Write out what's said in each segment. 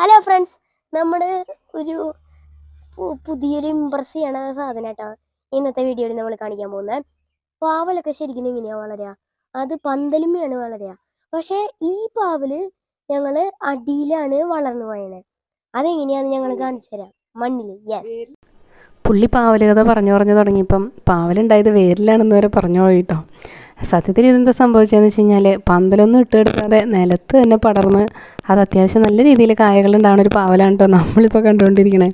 Hello friends നമ്മുടെ ഒരു പുതിയൊരു ഇമ്പ്രസ് ചെയ്യണ സാധനം കേട്ടോ. ഇന്നത്തെ വീഡിയോയിൽ നമ്മൾ കാണിക്കാൻ പോകുന്നത് പാവലൊക്കെ ശരിക്കും എങ്ങനെയാണ് വളരുക അത് പന്തലുമ്മയാണ് വളരുക പക്ഷേ ഈ പാവൽ ഞങ്ങൾ അടിയിലാണ് വളർന്നു പോയത് അതെങ്ങനെയാന്ന് ഞങ്ങൾ കാണിച്ചു തരാം. മണ്ണിൽ യെസ് പുള്ളി പാവലുകഥ കഥ പറഞ്ഞു പറഞ്ഞു തുടങ്ങിയപ്പം പാവലുണ്ടായത് വേരിലാണെന്ന് വരെ പറഞ്ഞു പോയിട്ടോ സത്യത്തിൽ ഇതെന്താ സംഭവിച്ചതെന്ന് വെച്ച് കഴിഞ്ഞാൽ പന്തലൊന്നും ഇട്ടെടുക്കാതെ നിലത്ത് തന്നെ പടർന്ന് അത് അത്യാവശ്യം നല്ല രീതിയിൽ കായകളുണ്ടാവുന്ന ഒരു പാവലാണ് കേട്ടോ നമ്മളിപ്പോൾ കണ്ടുകൊണ്ടിരിക്കണേ.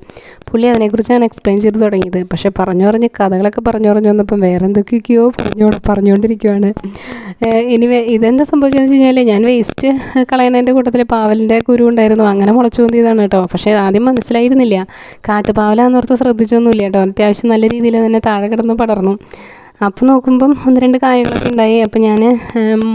പുള്ളി അതിനെക്കുറിച്ചാണ് എക്സ്പ്ലെയിൻ ചെയ്ത് തുടങ്ങിയത്. പക്ഷേ പറഞ്ഞു പറഞ്ഞ് കഥകളൊക്കെ പറഞ്ഞു പറഞ്ഞു വന്നപ്പം വേറെ എന്തൊക്കെയൊക്കെയോ പറഞ്ഞു പറഞ്ഞുകൊണ്ടിരിക്കുവാണ് ഇനി ഇതെന്താ സംഭവിച്ചതെന്ന് വെച്ച് കഴിഞ്ഞാൽ ഞാൻ വേസ്റ്റ് കളയുന്നതിന്റെ കൂട്ടത്തിൽ പാവലിന്റെ കുരു ഉണ്ടായിരുന്നു. അങ്ങനെ മുളച്ചു പൊന്തിയതാണ് കേട്ടോ പക്ഷേ ആദ്യം മനസ്സിലായിരുന്നില്ല. കാട്ടുപാവലാന്നോർത്ത് ശ്രദ്ധിച്ചൊന്നുമില്ല കേട്ടോ അത്യാവശ്യം നല്ല രീതിയിൽ തന്നെ താഴെ കിടന്ന് പടർന്നു. അപ്പോൾ നോക്കുമ്പം ഒന്ന് രണ്ട് കായകളൊക്കെ ഉണ്ടായി. അപ്പോൾ ഞാൻ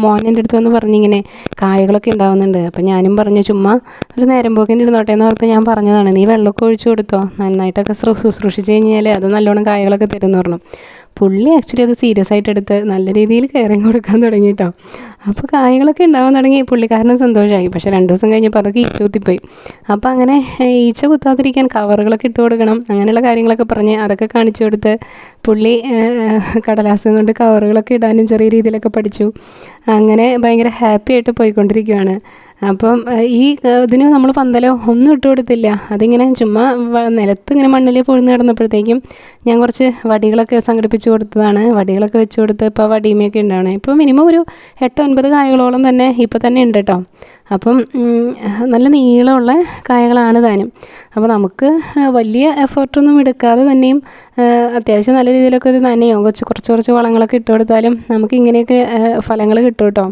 മോൻ അടുത്ത് വന്ന് പറഞ്ഞിങ്ങനെ കായകളൊക്കെ ഉണ്ടാവുന്നുണ്ട്. അപ്പോൾ ഞാനും പറഞ്ഞു ചുമ്മാ ഒരു നേരം പോക്കിന് ഇരുന്നോട്ടെ എന്ന് ഓർത്ത് ഞാൻ പറഞ്ഞതാണ്. നീ വെള്ളമൊക്കെ ഒഴിച്ചു കൊടുത്തോ? നന്നായിട്ടൊക്കെ ശ്രു ശുശ്രൂഷിച്ച് കഴിഞ്ഞാൽ അത് നല്ലോണം കായകളൊക്കെ തരുമെന്ന് പറഞ്ഞു. പുള്ളി ആക്ച്വലി അത് സീരിയസ് ആയിട്ട് എടുത്ത് നല്ല രീതിയിൽ കയറി കൊടുക്കാൻ തുടങ്ങി കേട്ടോ അപ്പോൾ കായകളൊക്കെ ഉണ്ടാവാൻ തുടങ്ങി. പുള്ളിക്കാരന് സന്തോഷമായി പക്ഷേ രണ്ട് ദിവസം കഴിഞ്ഞപ്പോൾ അതൊക്കെ ഈച്ച കുത്തിപ്പോയി. അപ്പോൾ അങ്ങനെ ഈച്ച കുത്താതിരിക്കാൻ കവറുകളൊക്കെ ഇട്ട് കൊടുക്കണം. അങ്ങനെയുള്ള കാര്യങ്ങളൊക്കെ പറഞ്ഞ് അതൊക്കെ കാണിച്ചു കൊടുത്ത് പുള്ളി കടലാസ് കൊണ്ട് കവറുകളൊക്കെ ഇടാനും ചെറിയ രീതിയിലൊക്കെ പഠിച്ചു. അങ്ങനെ ഭയങ്കര ഹാപ്പി ആയിട്ട് പോയിക്കൊണ്ടിരിക്കുകയാണ് അപ്പം ഈ ഇതിന് നമ്മൾ പന്തലോ ഒന്നും ഇട്ട് കൊടുത്തില്ല. അതിങ്ങനെ ചുമ്മാ നിലത്ത് ഇങ്ങനെ മണ്ണിൽ പൊഴുന്ന് കിടന്നപ്പോഴത്തേക്കും ഞാൻ കുറച്ച് വടികളൊക്കെ സംഘടിപ്പിച്ച് കൊടുത്തതാണ്. വടികളൊക്കെ വെച്ച് കൊടുത്ത് ഇപ്പോൾ വടിയുമൊക്കെ ഉണ്ടാവണം. ഇപ്പോൾ മിനിമം ഒരു എട്ട് ഒൻപത് കായകളോളം തന്നെ ഇപ്പോൾ തന്നെ ഉണ്ട് കേട്ടോ അപ്പം നല്ല നീളമുള്ള കായകളാണ് താനും അപ്പോൾ നമുക്ക് വലിയ എഫേർട്ടൊന്നും എടുക്കാതെ തന്നെയും അത്യാവശ്യം നല്ല രീതിയിലൊക്കെ ഒരു നനയോ കുറച്ച് കുറച്ച് കുറച്ച് വളങ്ങളൊക്കെ ഇട്ട് കൊടുത്താലും നമുക്ക് ഇങ്ങനെയൊക്കെ ഫലങ്ങൾ കിട്ടും കേട്ടോ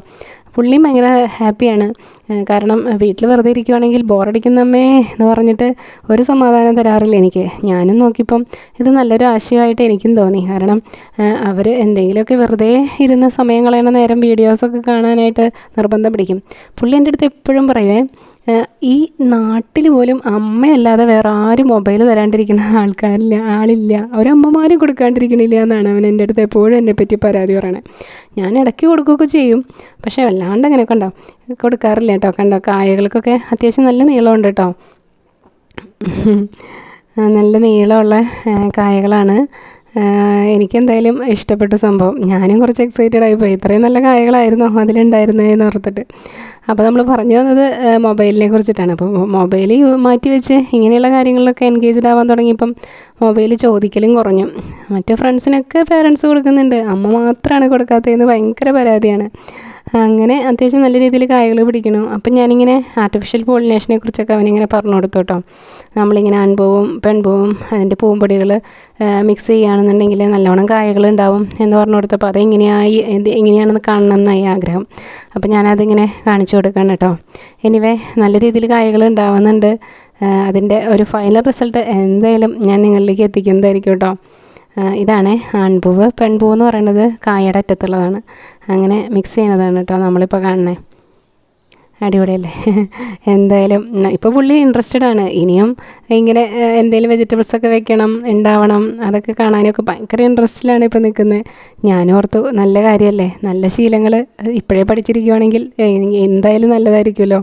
പുള്ളിയും ഭയങ്കര ഹാപ്പിയാണ്. കാരണം വീട്ടിൽ വെറുതെ ഇരിക്കുവാണെങ്കിൽ ബോറടിക്കുന്നമ്മേ എന്ന് പറഞ്ഞിട്ട് ഒരു സമാധാനം തരാറില്ല എനിക്ക്. ഞാനും നോക്കിയപ്പം ഇത് നല്ലൊരു ആശയമായിട്ട് എനിക്കും തോന്നി. കാരണം അവർ എന്തെങ്കിലുമൊക്കെ വെറുതെ ഇരുന്ന സമയം കളയണ നേരം വീഡിയോസൊക്കെ കാണാനായിട്ട് നിർബന്ധം പിടിക്കും. പുള്ളി എന്റെ അടുത്ത് എപ്പോഴും പറയുവേ ഈ നാട്ടിൽ പോലും അമ്മയല്ലാതെ വേറെ ആരും മൊബൈൽ തരാണ്ടിരിക്കുന്ന ആൾക്കാരില്ല ആളില്ല. ഒരമ്മമാരും കൊടുക്കാണ്ടിരിക്കണില്ല എന്നാണ് അവൻ എന്റെ അടുത്ത് എപ്പോഴും എന്നെ പറ്റി പരാതി പറയണേ. ഞാൻ ഇടയ്ക്ക് കൊടുക്കുകയൊക്കെ ചെയ്യും. പക്ഷേ വല്ലാണ്ട് അങ്ങനെയൊക്കെ ഉണ്ടാവും കൊടുക്കാറില്ല കേട്ടോ. കണ്ടോ? കായകൾക്കൊക്കെ അത്യാവശ്യം നല്ല നീളമുണ്ട് കേട്ടോ. നല്ല നീളമുള്ള കായകളാണ്. എനിക്കെന്തായാലും ഇഷ്ടപ്പെട്ട സംഭവം. ഞാനും കുറച്ച് എക്സൈറ്റഡ് ആയിപ്പോയി ഇത്രയും നല്ല കായകളായിരുന്നു? അതിലുണ്ടായിരുന്നതെന്ന് ഓർത്തിട്ട്. അപ്പോൾ നമ്മൾ പറഞ്ഞു വന്നത് ആ, മൊബൈലിനെ കുറിച്ചിട്ടാണ്. അപ്പോൾ മൊബൈൽ മാറ്റി വെച്ച് ഇങ്ങനെയുള്ള കാര്യങ്ങളിലൊക്കെ എൻഗേജ്ഡ് ആവാൻ തുടങ്ങിയപ്പം മൊബൈൽ ചോദിക്കലും കുറഞ്ഞു. മറ്റു ഫ്രണ്ട്സിനൊക്കെ പേരൻസ് കൊടുക്കുന്നുണ്ട്. അമ്മ മാത്രമാണ് കൊടുക്കാത്തതെന്ന് ഭയങ്കര പരാതിയാണ്. അങ്ങനെ അത്യാവശ്യം നല്ല രീതിയിൽ കായകൾ പിടിക്കണം അപ്പം ഞാനിങ്ങനെ ആർട്ടിഫിഷ്യൽ പോളിനേഷനെ കുറിച്ചൊക്കെ അവനിങ്ങനെ പറഞ്ഞു കൊടുത്തു കേട്ടോ. നമ്മളിങ്ങനെ ആൺപൂവും പെൺപൂവും അതിന്റെ പൂമ്പൊടികൾ മിക്സ് ചെയ്യുകയാണെന്നുണ്ടെങ്കിൽ നല്ലോണം കായകൾ ഉണ്ടാവും എന്ന് പറഞ്ഞു കൊടുത്തപ്പോൾ അതെങ്ങനെയായി എന്ത് എങ്ങനെയാണെന്ന് കാണണം എന്നായി ആഗ്രഹം. അപ്പോൾ ഞാനതിങ്ങനെ കാണിച്ചു കൊടുക്കണം കേട്ടോ. എനിവേ നല്ല രീതിയിൽ കായകൾ ഉണ്ടാവുന്നുണ്ട്. അതിന്റെ ഒരു ഫൈനൽ റിസൾട്ട് എന്തായാലും ഞാൻ നിങ്ങളിലേക്ക് എത്തിക്കുന്നതായിരിക്കും കേട്ടോ. ഇതാണ് ആൺപൂവ്. പെൺപൂവ് എന്ന് പറയുന്നത് കായയുടെ അറ്റത്തുള്ളതാണ്. അങ്ങനെ മിക്സ് ചെയ്യുന്നതാണ് കേട്ടോ നമ്മളിപ്പോൾ കാണുന്നത് അടിപൊളിയല്ലേ? എന്തായാലും ഇപ്പോൾ പുള്ളി ഇൻട്രസ്റ്റഡ് ആണ്. ഇനിയും ഇങ്ങനെ എന്തെങ്കിലും വെജിറ്റബിൾസ് ഒക്കെ വെക്കണം ഉണ്ടാവണം അതൊക്കെ കാണാനൊക്കെ ഭയങ്കര ഇൻട്രസ്റ്റിലാണ് ഇപ്പോൾ നിൽക്കുന്നത് ഞാനും ഓർത്തു നല്ല കാര്യമല്ലേ നല്ല ശീലങ്ങൾ ഇപ്പോഴേ പഠിച്ചിരിക്കുവാണെങ്കിൽ എന്തായാലും നല്ലതായിരിക്കുമല്ലോ.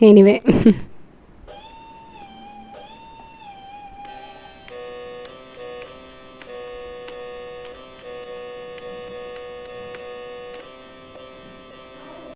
എനിവേ